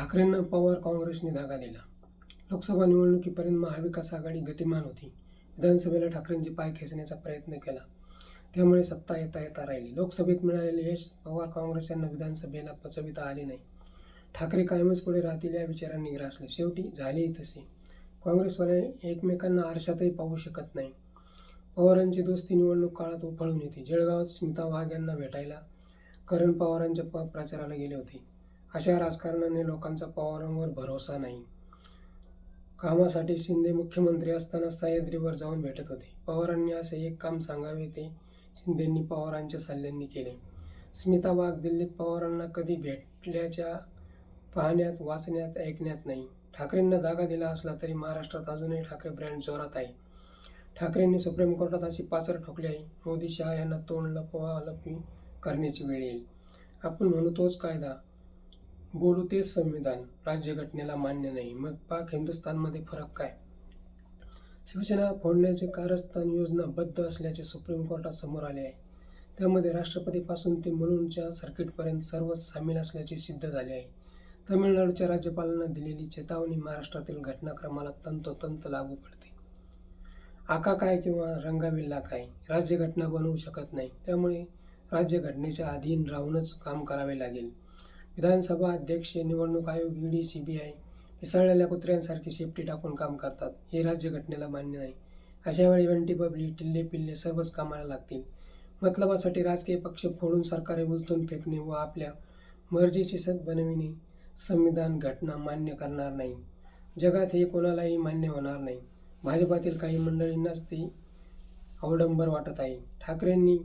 ठाकरेंना पवार काँग्रेसने धागा दिला. लोकसभा निवडणुकीपर्यंत महाविकास आघाडी गतिमान होती. विधानसभेला ठाकरेंचे पाय खेचण्याचा प्रयत्न केला. त्यामुळे सत्ता येता येता राहिली. लोकसभेत मिळालेले यश पवार काँग्रेस यांना विधानसभेला पचविता आले नाही. ठाकरे कायमच पुढे राहतील या विचारांनी ग्रासले. शेवटी झालेही तसे काँग्रेसवाले एकमेकांना आरशातही पाहू शकत नाही. पवारांची दोस्ती निवडणूक काळात उफाळून येते. जळगावात स्मिता वाघ यांना भेटायला करण पवारांच्या प प्रचाराला गेले होते. अशा राजकारणाने लोकांचा पवारांवर भरोसा नाही. कामासाठी शिंदे मुख्यमंत्री असताना सह्याद्रीवर जाऊन भेटत होते. पवारांनी असे एक काम सांगावे ते शिंदेंनी पवारांच्या सल्ल्यांनी केले. स्मिता वाघ दिल्लीत पवारांना कधी भेटल्याच्या पाहण्यात वाचण्यात ऐकण्यात नाही. ठाकरेंना धागा दिला असला तरी महाराष्ट्रात अजूनही ठाकरे ब्रँड जोरात आहे. ठाकरेंनी सुप्रीम कोर्टात अशी पाचर ठोकली आहे मोदी शहा यांना तोंड लपवा लपवी करण्याची वेळ येईल. आपण म्हणू तोच कायदा. बोलू तेच संविधान. राज्यघटनेला मान्य नाही. मग पाक हिंदुस्थानमध्ये फरक काय? शिवसेना फोडण्याचे कारस्थान योजनाबद्ध असल्याचे सुप्रीम कोर्टात समोर आले आहे. त्यामध्ये राष्ट्रपतीपासून ते मुलुंडच्या सर्किटपर्यंत सर्वच सामील असल्याचे सिद्ध झाले आहे. तमिळनाडूच्या राज्यपालांना दिलेली चेतावणी महाराष्ट्रातील घटनाक्रमाला तंतोतंत लागू पडते. आका काय किंवा रंगाविल्ला काय? राज्यघटना बनवू शकत नाही. त्यामुळे राज्यघटनेच्या अधीन राहूनच काम करावे लागेल. विधानसभा अध्यक्ष निवडणूक आयोग ईडी आय पिसाळलेल्या कुत्र्यांसारखी शेपटी टाकून काम करतात. हे राज्यघटनेला मान्य नाही. अशा वेळी वंटी बबली टिल्ले पिल्ले सर्वच कामाला लागतील. मतलबासाठी राजकीय पक्ष फोडून सरकारे उलथून फेकणे व आपल्या मर्जीची सत बनविणे संविधान घटना मान्य करणार नाही. जगात हे कोणालाही मान्य होणार नाही. भाजपातील काही मंडळींनाच ते अवडंबर वाटत आहे. ठाकरेंनी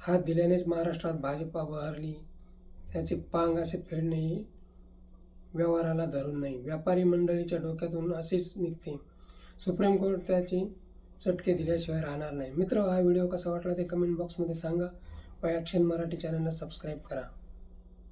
हात दिल्यानेच महाराष्ट्रात भाजपा बहरली. त्याचे पांग असे फेडणेही व्यवहाराला धरून नाही. व्यापारी मंडळीच्या डोक्यातून असेच निघते. सुप्रीम कोर्ट चटके दिल्याशिवाय राहणार नाही. मित्र हा व्हिडिओ कसा वाटला ते कमेंट बॉक्समध्ये सांगा. व ॲक्शन मराठी चॅनलला सबस्क्राईब करा.